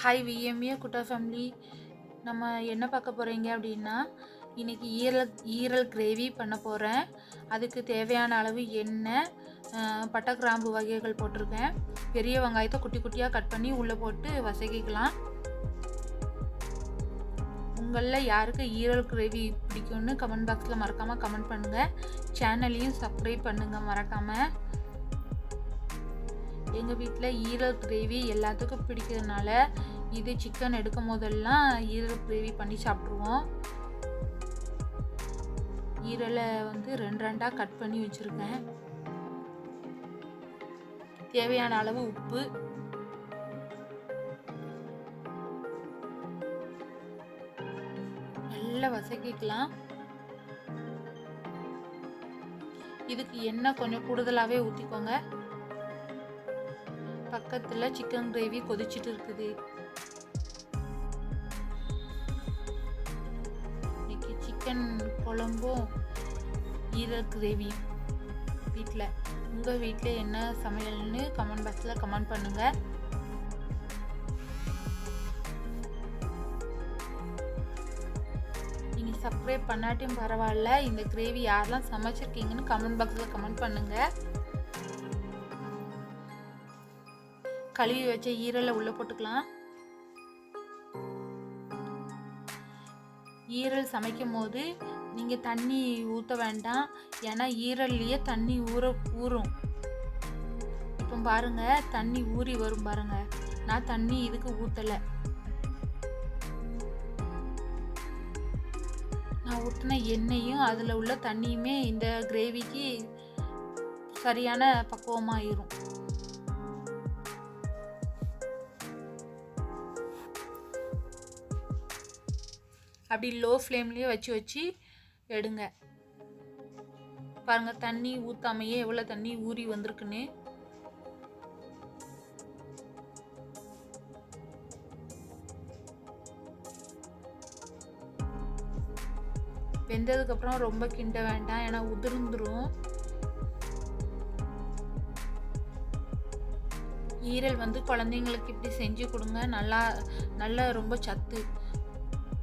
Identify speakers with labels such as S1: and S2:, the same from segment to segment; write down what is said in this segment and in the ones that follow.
S1: Hi விஎம்ஏ குட்டா family நம்ம என்ன பார்க்க போகிறீங்க அப்படின்னா இன்றைக்கி ஈரல் ஈரல் கிரேவி பண்ண போகிறேன் அதுக்கு தேவையான அளவு எண்ணெய் பட்டை கிராம்பு வகைகள் போட்டிருக்கேன். பெரிய வெங்காயத்தை குட்டி குட்டியாக கட் பண்ணி உள்ளே போட்டு வசக்கிக்கலாம். உங்களில் யாருக்கு ஈரல் கிரேவி பிடிக்கும்னு கமெண்ட் பாக்ஸில் மறக்காமல் கமெண்ட் பண்ணுங்கள் சேனலையும் சப்ஸ்கிரைப் பண்ணுங்கள் மறக்காமல் எங்கள் வீட்டில் ஈரல் கிரேவி எல்லாத்துக்கும் பிடிக்கிறதுனால இது சிக்கன் எடுக்கும் போதெல்லாம் ஈரல் கிரேவி பண்ணி சாப்பிட்ருவோம் ஈரலை வந்து ரெண்டு ரெண்டாக கட் பண்ணி வச்சுருக்கேன். தேவையான அளவு உப்பு. நல்லா வசக்கிக்கலாம் இதுக்கு எண்ணெய் கொஞ்சம் கூடுதலாகவே ஊற்றிக்கோங்க பக்கத்தில் சிக்கன் கிரேவி கொதிச்சிட்டு இருக்குது. இன்னைக்கு சிக்கன் குழம்பும் ஈரல் கிரேவி வீட்டில் உங்கள் வீட்டில் என்ன சமையல்னு கமெண்ட் பாக்ஸில் கமெண்ட் பண்ணுங்கள் நீங்கள் சப்ஸ்கிரைப் பண்ணாட்டியும் பரவாயில்ல. இந்த கிரேவி யாரெல்லாம் சமைச்சிருக்கீங்கன்னு கமெண்ட் பாக்ஸில் கமெண்ட் பண்ணுங்கள் கழுவி வச்ச ஈரலை உள்ளே போட்டுக்கலாம். ஈரல் சமைக்கும் போது நீங்கள் தண்ணி ஊற்ற வேண்டாம். ஏன்னா ஈரல்லையே தண்ணி ஊற ஊறும். இப்போ பாருங்க தண்ணி ஊறி வரும் பாருங்க. நான் தண்ணி இதுக்கு ஊற்றலை நான் ஊற்றின எண்ணெயும் அதில் உள்ள தண்ணியுமே இந்த கிரேவிக்கு சரியான பக்குவமாயிரும். அப்படி லோ ஃப்ளேம்லேயே வச்சு வச்சு எடுங்க. பாருங்க தண்ணி ஊற்றாமையே எவ்வளோ தண்ணி ஊறி வந்திருக்குன்னு. வெந்ததுக்கப்புறம் ரொம்ப கிண்ட வேண்டாம் ஏன்னா உதிர்ந்துரும். ஈரல் வந்து குழந்தைங்களுக்கு இப்படி செஞ்சு கொடுங்க நல்லா நல்லா ரொம்ப சத்து.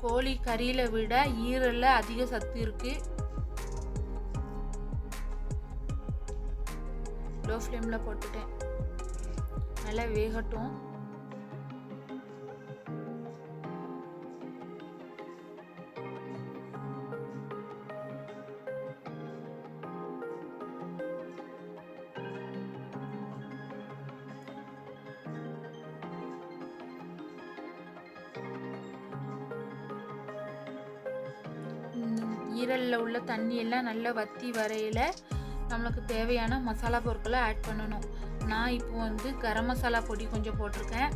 S1: கோழி கறியில் விட ஈரலில் அதிக சத்து இருக்குது லோ ஃப்ளேமில் போட்டுட்டேன். நல்லா வேகட்டும். ஈரலில் உள்ள தண்ணியெல்லாம் நல்லா வத்தி வரையில் நம்மளுக்கு தேவையான மசாலா பொருட்களை ஆட் பண்ணணும். நான் இப்போ வந்து கரம் மசாலா பொடி கொஞ்சம் போட்டிருக்கேன்.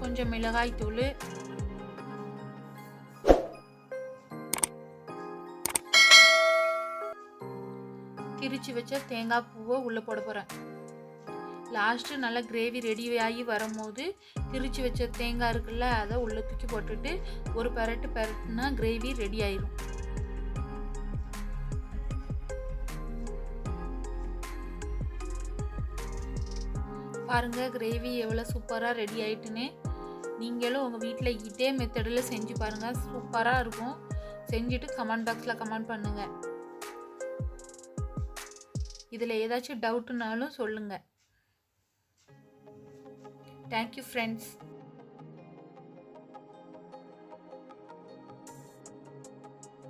S1: கொஞ்சம் மிளகாய் தூள் திரிச்சு வச்ச தேங்காய் பூவை உள்ளே போட போகிறேன் லாஸ்ட்டு நல்லா கிரேவி ரெடி ஆகி வரும்போது திரிச்சு வச்ச தேங்காய் இருக்குல்ல அதை உள்ளே தூக்கி போட்டுட்டு ஒரு பெரட்டு பெரட்டுனா கிரேவி ரெடி ஆயிரும். பாருங்கள் கிரேவி எவ்வளோ சூப்பராக ரெடி ஆயிட்டுன்னு. நீங்களும் உங்கள் வீட்டில் இதே மெத்தடில் செஞ்சு பாருங்கள் சூப்பராக இருக்கும். செஞ்சுட்டு கமெண்ட் பாக்ஸில் கமெண்ட் பண்ணுங்கள் இதில் ஏதாச்சும் டவுட்டுனாலும் சொல்லுங்கள் தேங்க்யூ ஃப்ரெண்ட்ஸ்